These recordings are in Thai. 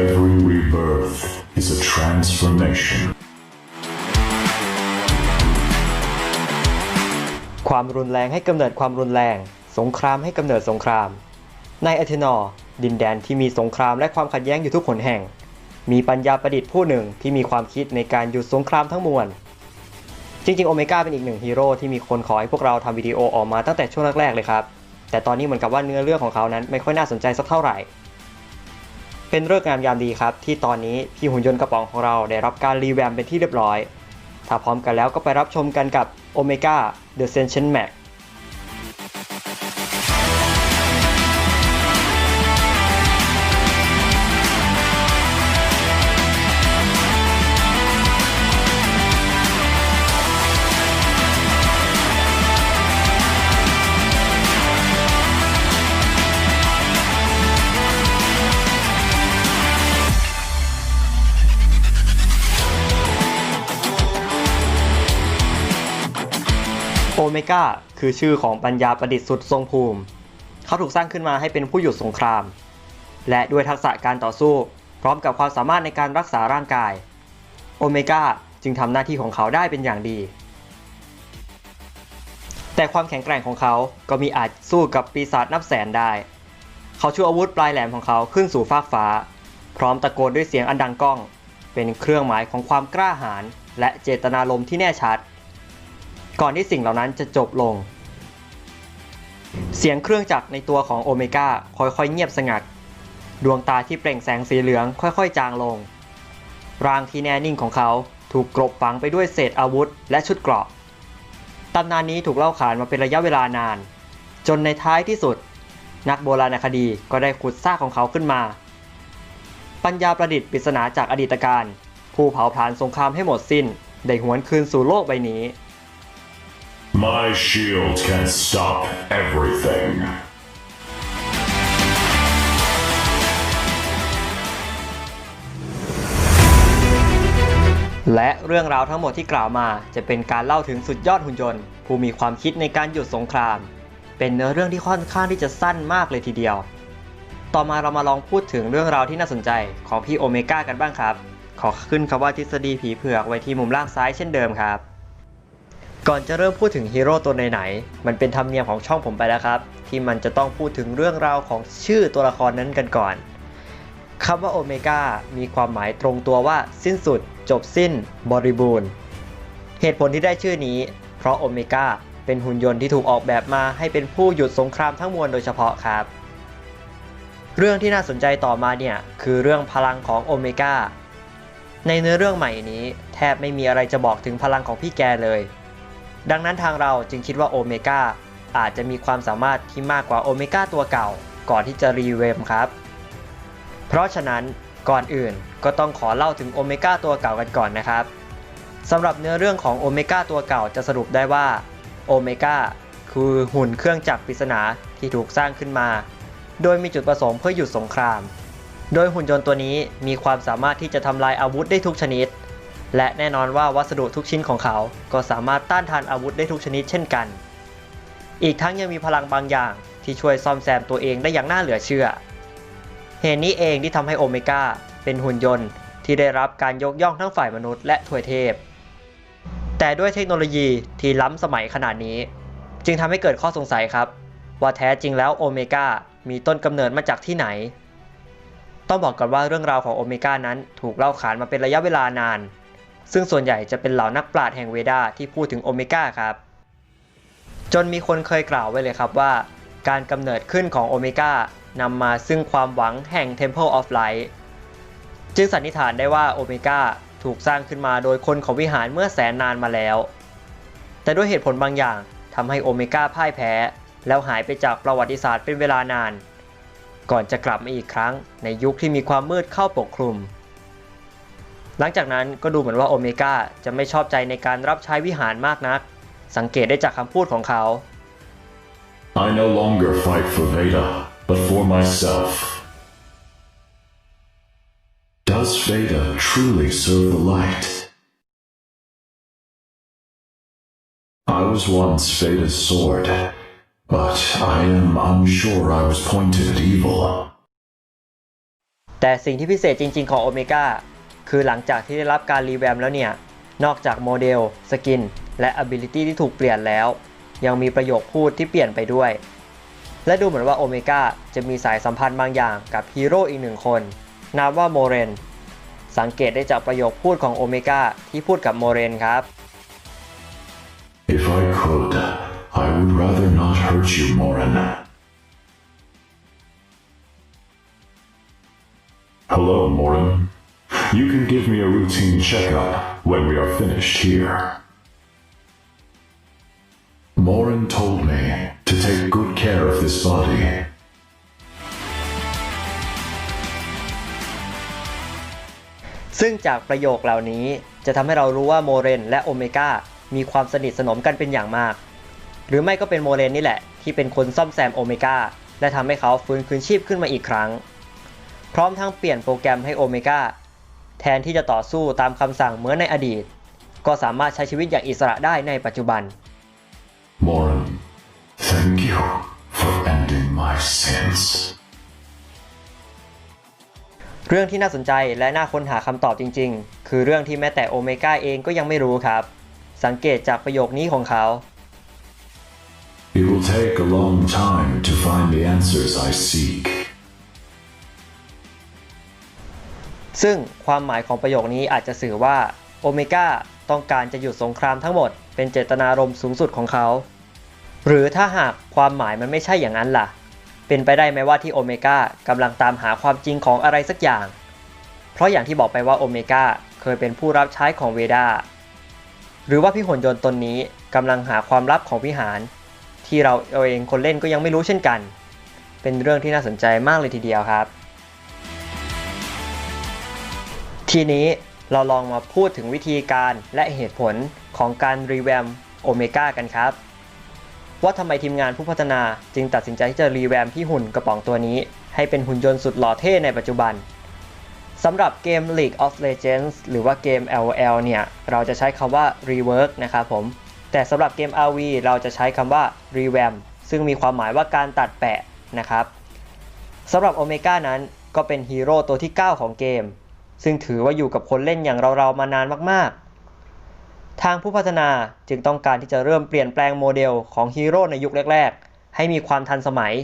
Every rebirth is a transformation. ความรุนแรงให้กำเนิดความรุนแรง สงครามให้กำเนิดสงคราม ในเอเธนอร์ดินแดนที่มีสงครามและความขัดแย้งอยู่ทุกหนแห่ง มีปัญญาประดิษฐ์ผู้หนึ่งที่มีความคิดในการหยุดสงครามทั้งมวล จริงๆ โอเมก้าเป็นอีกหนึ่งฮีโร่ที่มีคนขอให้พวกเราทำวิดีโอออกมาตั้งแต่ช่วงแรกๆเลยครับ แต่ตอนนี้เหมือนกับว่าเนื้อเรื่องของเขานั้นไม่ค่อยน่าสนใจสักเท่าไหร่ เป็นเรื่องงามยามดีครับ ที่ตอนนี้พี่หุ่นยนต์กระป๋องของเราได้รับการรีแวมเป็นที่เรียบร้อย ถ้าพร้อมกันแล้วก็ไปรับชมกันกับ Omega The Sentient Max เมก้าคือชื่อของปัญญาประดิษฐ์สุดทรงภูมิ เขาถูกสร้างขึ้นมาให้เป็นผู้หยุดสงคราม และด้วยทักษะการต่อสู้ พร้อมกับความสามารถในการรักษาร่างกาย โอเมก้าจึงทำหน้าที่ของเขาได้เป็นอย่างดี แต่ความแข็งแกร่งของเขาก็มีอาจสู้กับปีศาจนับแสนได้ เขาชูอาวุธปลายแหลมของเขาขึ้นสู่ฟากฟ้า พร้อมตะโกนด้วยเสียงอันดังก้อง เป็นเครื่องหมายของความกล้าหาญและเจตนารมณ์ที่แน่ชัด ก่อนที่สิ่งเหล่านั้นจะจบลง เสียงเครื่องจักรในตัวของโอเมก้าค่อยๆเงียบสงัด ดวงตาที่เปล่งแสงสีเหลืองค่อยๆ จางลง ร่างที่แน่นิ่งของเขาถูกกลบฝังไปด้วยเศษอาวุธและชุดเกราะตำนานนี้ถูกเล่าขานมาเป็นระยะเวลานาน จนในท้ายที่สุด นักโบราณคดีก็ได้ขุดซากของเขาขึ้นมา ปัญญาประดิษฐ์ปริศนาจากอดีตการ ผู้เผาผลาญสงครามให้หมดสิ้น ได้หวนคืนสู่โลกใบนี้ My shield can stop everything. และเรื่องราวทั้งหมดที่กล่าวมาจะเป็นการเล่าถึงสุดยอดหุ่นยนต์ ผู้มีความคิดในการหยุดสงคราม เป็นเนื้อเรื่องที่ค่อนข้างที่จะสั้นมากเลยทีเดียว ต่อมาเรามาลองพูดถึงเรื่องราวที่น่าสนใจของพี่โอเมก้ากันบ้างครับ ขอขึ้นคำว่าทฤษฎีผีเผือกไว้ที่มุมล่างซ้ายเช่นเดิมครับ ก่อนจะเริ่มพูดถึงฮีโร่ตัวไหนๆ มันเป็นธรรมเนียมของช่องผมไปแล้วครับ ที่มันจะต้องพูดถึงเรื่องราวของชื่อตัวละครนั้นกันก่อนคำว่าโอเมก้ามีความหมายตรงตัวว่าสิ้นสุด จบสิ้น บริบูรณ์ เหตุผลที่ได้ชื่อนี้ เพราะโอเมก้าเป็นหุ่นยนต์ที่ถูกออกแบบมาให้เป็นผู้หยุดสงครามทั้งมวลโดยเฉพาะครับ เรื่องที่น่าสนใจต่อมาเนี่ย คือเรื่องพลังของโอเมก้าในเนื้อเรื่องใหม่นี้ แทบไม่มีอะไรจะบอกถึงพลังของพี่แกเลย ดังนั้นทางเราจึงคิดว่าโอเมก้าอาจจะมีความสามารถที่มากกว่าโอเมก้าตัวเก่า ก่อนที่จะรีเวมครับ เพราะฉะนั้นก่อนอื่นก็ต้องขอเล่าถึงโอเมก้าตัวเก่ากันก่อนนะครับสำหรับเนื้อเรื่องของโอเมก้าตัวเก่าจะสรุปได้ว่าโอเมก้าคือหุ่นเครื่องจักรปริศนาที่ถูกสร้างขึ้นมา โดยมีจุดประสงค์เพื่อหยุดสงคราม โดยหุ่นยนต์ตัวนี้มีความสามารถที่จะทำลายอาวุธได้ทุกชนิด และแน่นอนว่าวัสดุทุกชิ้นของเขา ก็สามารถต้านทานอาวุธได้ทุกชนิดเช่นกัน อีกทั้งยังมีพลังบางอย่างที่ช่วยซ่อมแซมตัวเองได้อย่างน่าเหลือเชื่อ เหตุนี้เองที่ทำให้โอเมก้าเป็นหุ่นยนต์ที่ได้รับการยกย่องทั้งฝ่ายมนุษย์และถวยเทพ แต่ด้วยเทคโนโลยีที่ล้ำสมัยขนาดนี้ จึงทำให้เกิดข้อสงสัยครับ ว่าแท้จริงแล้วโอเมก้ามีต้นกำเนิดมาจากที่ไหน ต้องบอกก่อนว่าเรื่องราวของโอเมก้านั้นถูกเล่าขานมาเป็นระยะเวลานาน ซึ่งส่วนใหญ่จะเป็นเหล่านักปราชญ์แห่งเวดาที่พูดถึงโอเมก้าครับ จนมีคนเคยกล่าวไว้เลยครับว่า การกำเนิดขึ้นของโอเมก้านำมาซึ่งความหวังแห่ง Temple of Light จึงสันนิษฐานได้ว่าโอเมก้าถูกสร้างขึ้นมาโดยคนของวิหารเมื่อแสนนานมาแล้ว แต่ด้วยเหตุผลบางอย่างทำให้โอเมก้าพ่ายแพ้ แล้วหายไปจากประวัติศาสตร์เป็นเวลานาน ก่อนจะกลับมาอีกครั้งในยุคที่มีความมืดเข้าปกคลุม หลังจากนั้นก็ดูเหมือนว่าโอเมก้าจะไม่ชอบใจในการรับใช้วิหารมากนัก สังเกตได้จากคำพูดของเขา I no longer fight for Veda, but for myself. Does Veda truly serve the light? I was once Veda's sword, but I am unsure I was pointed at evil. แต่สิ่งที่พิเศษจริง ๆ ของโอเมก้า คือหลังจากที่ได้รับการรีแวมแล้วเนี่ย นอกจากโมเดล สกิน และ Ability ที่ถูกเปลี่ยนแล้ว ยังมีประโยคพูดที่เปลี่ยนไปด้วย และดูเหมือนว่าโอเมก้าจะมีสายสัมพันธ์บางอย่างกับฮีโร่อีกหนึ่งคน นามว่าโมเรน สังเกตได้จากประโยคพูดของโอเมก้าที่พูดกับโมเรนครับ If I could, I would rather not hurt you, Morin. Hello, Morin. You can give me a routine checkup when we are finished here. Morin told me to take good care of this body. ซึ่งจากประโยคเหล่านี้จะทำให้เรารู้ว่าโมเรนและโอเมก้ามีความสนิทสนมกันเป็นอย่างมาก หรือไม่ก็เป็นโมเรนนี่แหละ ที่เป็นคนซ่อมแซมโอเมก้าและทำให้เขาฟื้นคืนชีพขึ้นมาอีกครั้ง พร้อมทั้งเปลี่ยนโปรแกรมให้โอเมก้า แทนที่จะต่อสู้ตามคำสั่งเหมือนในอดีต ก็สามารถใช้ชีวิตอย่างอิสระได้ในปัจจุบัน Morin, thank you for ending my sins. เรื่องที่น่าสนใจและน่าค้นหาคำตอบจริง ๆ คือเรื่องที่แม้แต่โอเมก้าเองก็ยังไม่รู้ครับ สังเกตจากประโยคนี้ของเขา It will take a long time to find the answers I seek. ซึ่งความหมายของประโยคนี้อาจจะสื่อว่าโอเมก้าต้องการจะหยุดสงครามทั้งหมด เป็นเจตนารมณ์สูงสุดของเขา หรือถ้าหากความหมายมันไม่ใช่อย่างนั้นล่ะ เป็นไปได้ไหมว่าที่โอเมก้ากำลังตามหาความจริงของอะไรสักอย่าง เพราะอย่างที่บอกไปว่าโอเมก้าเคยเป็นผู้รับใช้ของเวดาหรือว่าพี่หุ่นยนต์ตนนี้กำลังหาความลับของวิหาร ที่เราเองคนเล่นก็ยังไม่รู้เช่นกัน เป็นเรื่องที่น่าสนใจมากเลยทีเดียวครับ ทีนี้เราลองมาพูดถึงวิธีการและเหตุผลของการรีแวมโอเมก้ากันครับ ว่าทำไมทีมงานผู้พัฒนาจึงตัดสินใจที่จะรีแวมพี่หุ่นกระป๋องตัวนี้ ให้เป็นหุ่นยนต์สุดหล่อเท่ในปัจจุบันสำหรับเกม League of Legends หรือว่าเกม LOL เนี่ย เราจะใช้คำว่า rework นะครับผม แต่สำหรับเกม RV เราจะใช้คำว่า revamp ซึ่งมีความหมายว่าการตัดแปะนะครับสำหรับโอเมก้านั้นก็เป็นฮีโร่ตัวที่ 9 ของเกม ซึ่งถือว่าอยู่กับคนเล่นอย่างเราๆมานานมากๆ ทางผู้พัฒนาจึงต้องการที่จะเริ่มเปลี่ยนแปลงโมเดลของฮีโร่ในยุคแรกๆ ให้มีความทันสมัย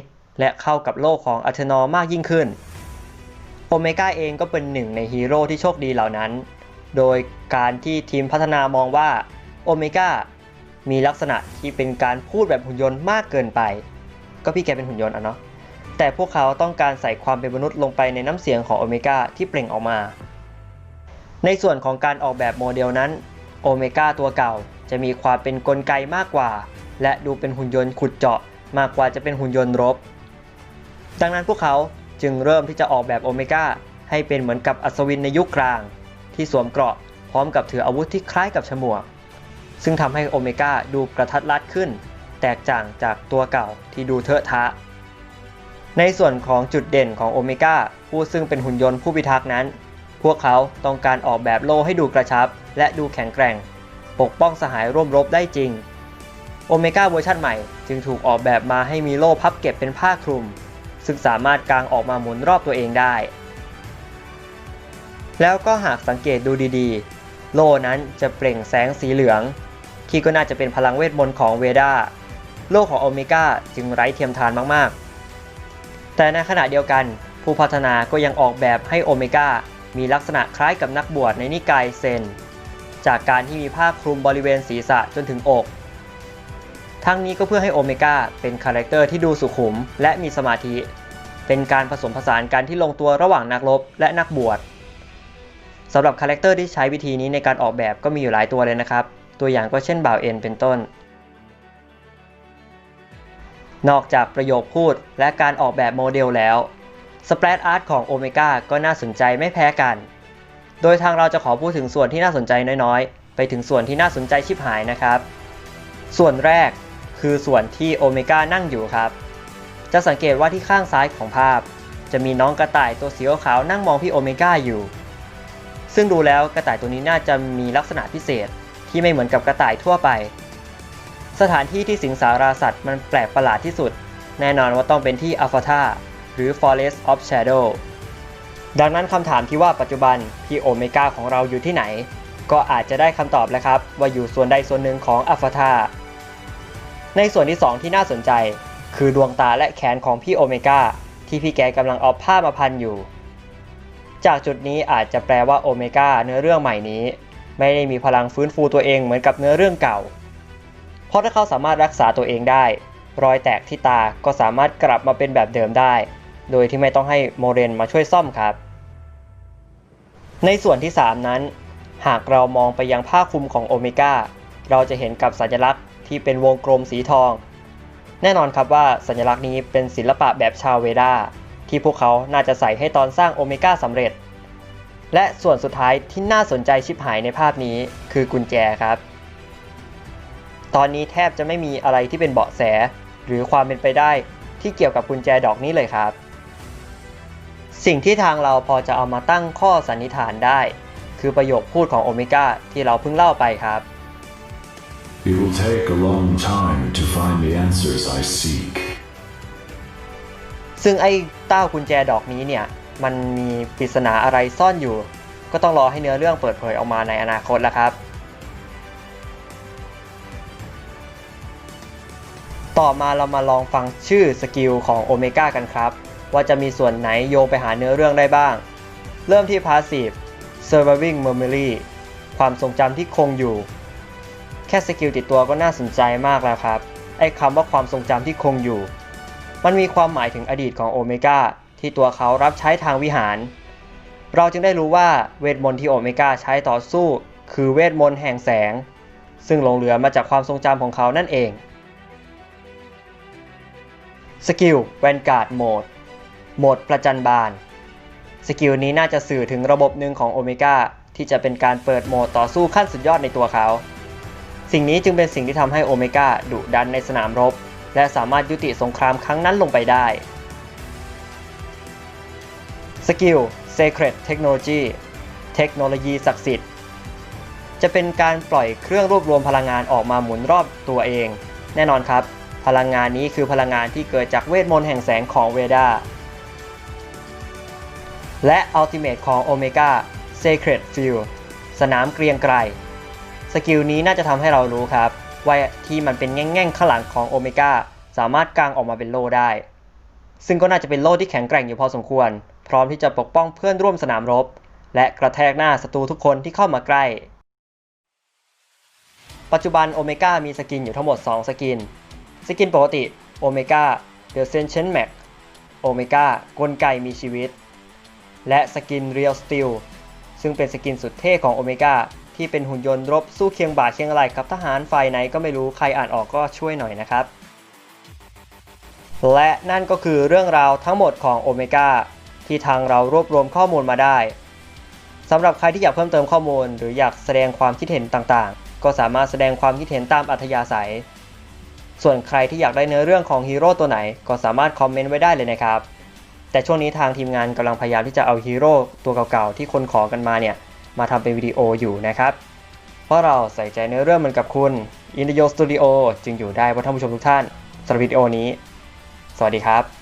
และเข้ากับโลกของอัเทนอมากยิ่งขึ้น โอเมก้าเองก็เป็นหนึ่งในฮีโร่ที่โชคดีเหล่านั้น โดยการที่ทีมพัฒนามองว่าโอเมก้ามีลักษณะที่เป็นการพูดแบบหุ่นยนต์มากเกินไป ก็พี่แกเป็นหุ่นยนต์อะเนาะ แต่พวกเขาต้องการใส่ความเป็นมนุษย์ลงไปในน้ำเสียงของโอเมก้าที่เปล่งออกมา ในส่วนของการออกแบบโมเดลนั้นโอเมก้าตัวเก่าจะมีความเป็นนกลไกมากกว่า และดูเป็นหุ่นยนต์ขุดเจาะมากกว่าจะเป็นหุ่นยนต์รบ ดังนั้นพวกเขาจึงเริ่มที่จะออกแบบโอเมก้าให้เป็นเหมือนกับอัศวินในยุคกลาง ที่สวมเกราะพร้อมกับถืออาวุธที่คล้ายกับฉมวก ซึ่งทำให้โอเมก้าดูกระทัดรัดขึ้น แตกต่างจากตัวเก่าที่ดูเทอะทะ ในส่วนของจุดเด่นของโอเมก้าผู้ซึ่งเป็นหุ่นยนต์ผู้พิทักษ์นั้น พวกเขาต้องการออกแบบโล่ให้ดูกระชับ และดูแข็งแกร่ง ปกป้องสหายร่วมรบได้จริงโอเมก้าเวอร์ชันใหม่จึงถูกออกแบบมาให้มีโล่พับเก็บเป็นผ้าคลุม ซึ่งสามารถกางออกมาหมุนรอบตัวเองได้ แล้วก็หากสังเกตดูดีๆ โล่นั้นจะเปล่งแสงสีเหลือง ที่ก็น่าจะเป็นพลังเวทมนต์ของเวดาโล่ของโอเมก้าจึงไร้เทียมทานมากๆ แต่ในขณะเดียวกัน ผู้พัฒนาก็ยังออกแบบให้โอเมก้ามีลักษณะคล้ายกับนักบวชในนิกายเซน จากการที่มีผ้าคลุมบริเวณศีรษะจนถึงอก ทั้งนี้ก็เพื่อให้โอเมก้าเป็นคาแรคเตอร์ที่ดูสุขุมและมีสมาธิ เป็นการผสมผสานกันที่ลงตัวระหว่างนักรบและนักบวชสำหรับคาแรคเตอร์ที่ใช้วิธีนี้ในการออกแบบก็มีอยู่หลายตัวเลยนะครับ ตัวอย่างก็เช่นบ่าวเอ็นเป็นต้น นอกจากประโยคพูดและการออกแบบโมเดลแล้วสเปรดอาร์ตของโอเมก้าก็น่าสนใจไม่แพ้กัน โดยทางเราจะขอพูดถึงส่วนที่น่าสนใจน้อยๆ ไปถึงส่วนที่น่าสนใจชิบหายนะครับ ส่วนแรกคือส่วนที่โอเมก้านั่งอยู่ครับ จะสังเกตว่าที่ข้างซ้ายของภาพ จะมีน้องกระต่ายตัวสีขาวนั่งมองพี่โอเมก้าอยู่ ซึ่งดูแล้วกระต่ายตัวนี้น่าจะมีลักษณะพิเศษที่ไม่เหมือนกับกระต่ายทั่วไป สถานที่ที่สิงสาราสัตว์มันแปลกประหลาดที่สุด แน่นอนว่าต้องเป็นที่อัลฟาธาหรือ Forest of Shadow ดังนั้นคำถามที่ว่าปัจจุบันพี่โอเมก้าของเราอยู่ที่ไหน ก็อาจจะได้คำตอบแล้วครับ ว่าอยู่ส่วนใดส่วนหนึ่งของอัลฟาธาในส่วนที่ 2 ที่น่าสนใจ คือดวงตาและแขนของพี่โอเมก้าที่พี่แกกำลังเอาผ้ามาพันอยู่ จากจุดนี้อาจจะแปลว่าโอเมก้าเนื้อเรื่องใหม่นี้ ไม่ได้มีพลังฟื้นฟูตัวเองเหมือนกับเนื้อเรื่องเก่า เพราะถ้าเขาสามารถรักษาตัวเองได้ รอยแตกที่ตาก็สามารถกลับมาเป็นแบบเดิมได้ โดยที่ไม่ต้องให้โมเรนมาช่วยซ่อมครับ ในส่วนที่ 3 นั้น หากเรามองไปยังผ้าคลุมของโอเมก้าเราจะเห็นกับสัญลักษณ์ที่เป็นวงกลมสีทอง แน่นอนครับว่าสัญลักษณ์นี้เป็นศิลปะแบบชาวเวดาที่พวกเขาน่าจะใส่ให้ตอนสร้างโอเมก้าสำเร็จ และส่วนสุดท้ายที่น่าสนใจชิบหายในภาพนี้คือกุญแจครับ ตอนนี้แทบจะไม่มีอะไรที่เป็นเบาะแส หรือความเป็นไปได้ที่เกี่ยวกับกุญแจดอกนี้เลยครับ สิ่งที่ทางเราพอจะเอามาตั้งข้อสันนิษฐานได้ คือประโยคพูดของโอเมก้าที่เราเพิ่งเล่าไปครับ It will take a long time to find the answers I seek. ซึ่งไอ้เต้ากุญแจดอกนี้เนี่ย มันมีปริศนาอะไรซ่อนอยู่ ก็ต้องรอให้เนื้อเรื่องเปิดเผยออกมาในอนาคตแล้วครับ ต่อมาเรามาลองฟังชื่อสกิลของโอเมก้ากันครับ ว่าจะมีส่วนไหนโยงไปหาเนื้อเรื่องได้บ้าง เริ่มที่ Passive Surviving Memory ความทรงจำที่คงอยู่ แค่สกิลติดตัวก็น่าสนใจมากแล้วครับ ไอ้คำว่าความทรงจำที่คงอยู่ มันมีความหมายถึงอดีตของโอเมก้าที่ตัวเขารับใช้ทางวิหาร เราจึงได้รู้ว่าเวทมนต์ที่โอเมก้าใช้ต่อสู้ คือเวทมนต์แห่งแสง ซึ่งหลงเหลือมาจากความทรงจำของเขานั่นเอง สกิลแวนการ์ดโหมด โหมดประจันบาน สกิลนี้น่าจะสื่อถึงระบบหนึ่งของโอเมก้าที่จะเป็นการเปิดโหมดต่อสู้ขั้นสุดยอดในตัวเขา สิ่งนี้จึงเป็นสิ่งที่ทำให้โอเมก้าดุดันในสนามรบ และสามารถยุติสงครามครั้งนั้นลงไปได้ สกิล Sacred Technology เทคโนโลยีศักดิ์สิทธิ์ จะเป็นการปล่อยเครื่องรวบรวมพลังงานออกมาหมุนรอบตัวเอง แน่นอนครับ พลังงานนี้คือพลังงานที่เกิดจากเวทมนต์แห่งแสงของเวดาและ Ultimate ของ Omega Sacred Field สนามเกรียงไกรสกิลนี้น่าจะทำให้เรารู้ครับ ว่าที่มันเป็นแง่งๆข้างหลังของโอเมก้าสามารถกางออกมาเป็นโล่ได้ ซึ่งก็น่าจะเป็นโล่ที่แข็งแกร่งอยู่พอสมควร พร้อมที่จะปกป้องเพื่อนร่วมสนามรบ และกระแทกหน้าศัตรูทุกคนที่เข้ามาใกล้ ปัจจุบันโอเมก้ามีสกินอยู่ทั้งหมด 2 สกิน สกินปกติโอเมก้า The Sentient Max โอเมก้ากลไกมีชีวิต และสกิน Real Steel ซึ่งเป็นสกินสุดเท่ของโอเมก้าที่เป็นหุ่นยนต์รบสู้เคียงบ่าเคียงไหล่กับทหารฝ่ายไหนก็ไม่รู้ใครอ่านออกก็ช่วยหน่อยนะครับ และนั่นก็คือเรื่องราวทั้งหมดของโอเมก้าที่ทางเรารวบรวมข้อมูลมาได้สำหรับใครที่อยากเพิ่มเติมข้อมูล หรืออยากแสดงความคิดเห็นต่างๆ ก็สามารถแสดงความคิดเห็นตามอัธยาศัย ส่วนใครที่อยากได้เนื้อเรื่องของฮีโร่ตัวไหนก็สามารถคอมเมนต์ไว้ได้เลยนะครับ แต่ช่วงนี้ทางทีมงานกำลังพยายามที่จะเอาฮีโร่ตัวเก่าๆที่คนขอกันมาเนี่ยมาทำเป็นวิดีโออยู่นะครับ เพราะเราใส่ใจเนื้อเรื่องเหมือนกับคุณ i n d i o Studio จึงอยู่ได้เพราะท่านผู้ชมทุกท่านสำหรับวิดีโอนี้ สวัสดีครับ